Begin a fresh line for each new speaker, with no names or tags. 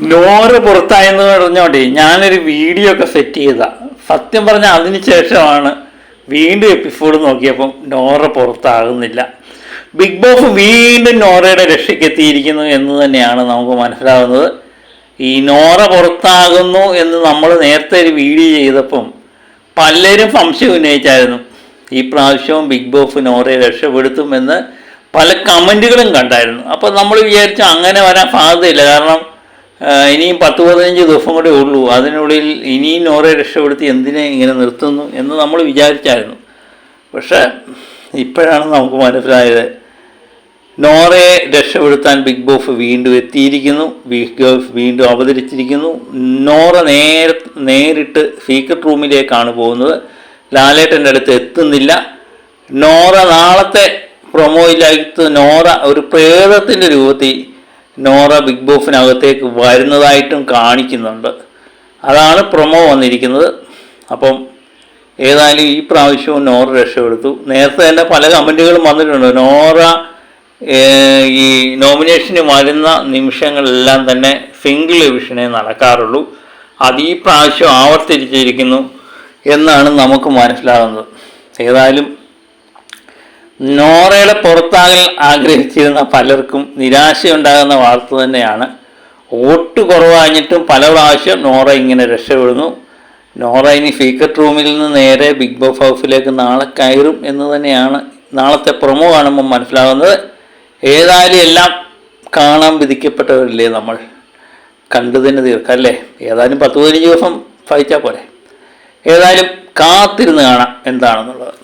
Nor പുറത്തായെന്ന് പറഞ്ഞോട്ടെ ഞാനൊരു video ഒക്കെ സെറ്റ് ചെയ്താ. സത്യം പറഞ്ഞാൽ അതിന് ശേഷമാണ് വീണ്ടും എപ്പിസോഡ് നോക്കിയപ്പം നോറ പുറത്താകുന്നില്ല. ബിഗ് ബോസ് വീണ്ടും നോറയുടെ രക്ഷയ്ക്ക് എത്തിയിരിക്കുന്നു എന്ന് തന്നെയാണ് നമുക്ക് മനസ്സിലാകുന്നത് ഈ നോറ പുറത്താകുന്നു എന്ന് നമ്മൾ നേരത്തെ ഒരു വീഡിയോ ചെയ്തപ്പം പലരും സംശയം ഉന്നയിച്ചായിരുന്നു. ഈ പ്രാവശ്യവും ബിഗ് ബോസ് നോറയെ രക്ഷപ്പെടുത്തുമെന്ന് പല കമന്റുകളും കണ്ടായിരുന്നു. അപ്പോൾ നമ്മൾ വിചാരിച്ചു അങ്ങനെ വരാൻ സാധ്യതയില്ല. കാരണം ഇനിയും പത്ത് പതിനഞ്ച് ദിവസം കൂടെ ഉള്ളൂ. അതിനുള്ളിൽ ഇനിയും നോറെ രക്ഷപ്പെടുത്തി എന്തിനെ ഇങ്ങനെ നിർത്തുന്നു എന്ന് നമ്മൾ വിചാരിച്ചായിരുന്നു. പക്ഷേ ഇപ്പോഴാണ് നമുക്ക് മനസ്സിലായത്. നോറയെ രക്ഷപ്പെടുത്താൻ ബിഗ് ബോസ് വീണ്ടും എത്തിയിരിക്കുന്നു. ബിഗ് ബോസ് വീണ്ടും അവതരിച്ചിരിക്കുന്നു. നോറ നേര നേരിട്ട് സീക്രട്ട് റൂമിലേക്കാണ് പോകുന്നത്. ലാലേട്ടന്റെ അടുത്ത് എത്തുന്നില്ല. നോറ നാളത്തെ പ്രൊമോയിലകത്ത് നോറ ഒരു പ്രേതത്തിന്റെ രൂപത്തിൽ നോറ ബിഗ് ബോസിനകത്തേക്ക് വരുന്നതായിട്ടും കാണിക്കുന്നുണ്ട്. അതാണ് പ്രൊമോ വന്നിരിക്കുന്നത്. അപ്പം ഏതായാലും ഈ പ്രാവശ്യവും നോറ രക്ഷപ്പെടുത്തു. നേരത്തെ തന്നെ പല കമന്റുകളും വന്നിട്ടുണ്ട്. നോറ ഈ നോമിനേഷന് വരുന്ന നിമിഷങ്ങളെല്ലാം തന്നെ സിംഗിൾ ഡിവിഷനെ നടക്കാറുള്ളൂ. അത് ഈ പ്രാവശ്യം ആവർത്തിച്ചിരിക്കുന്നു എന്നാണ് നമുക്ക് മനസ്സിലാകുന്നത്. ഏതായാലും നോറയുടെ പുറത്താകൽ ആഗ്രഹിച്ചിരുന്ന പലർക്കും നിരാശയുണ്ടാകുന്ന വാർത്ത തന്നെയാണ്. വോട്ട് കുറവാഞ്ഞിട്ടും പല പ്രാവശ്യം നോറ ഇങ്ങനെ രക്ഷപ്പെടുന്നു. നോറ ഇനി സീക്രട്ട് റൂമിൽ നിന്ന് നേരെ ബിഗ് ബോസ് ഹൗസിലേക്ക് നാളെ കയറും എന്ന് തന്നെയാണ് നാളത്തെ പ്രൊമോ കാണുമ്പോൾ മനസ്സിലാകുന്നത്. ഏതായാലും എല്ലാം കാണാൻ വിധിക്കപ്പെട്ടവരില്ലേ നമ്മൾ? കണ്ടതിന് തീർക്കാം അല്ലേ? ഏതായാലും പത്ത് പതിനഞ്ച് ദിവസം ഫൈറ്റാ പോരെ. ഏതായാലും കാത്തിരുന്ന് കാണാം എന്താണെന്നുള്ളത്.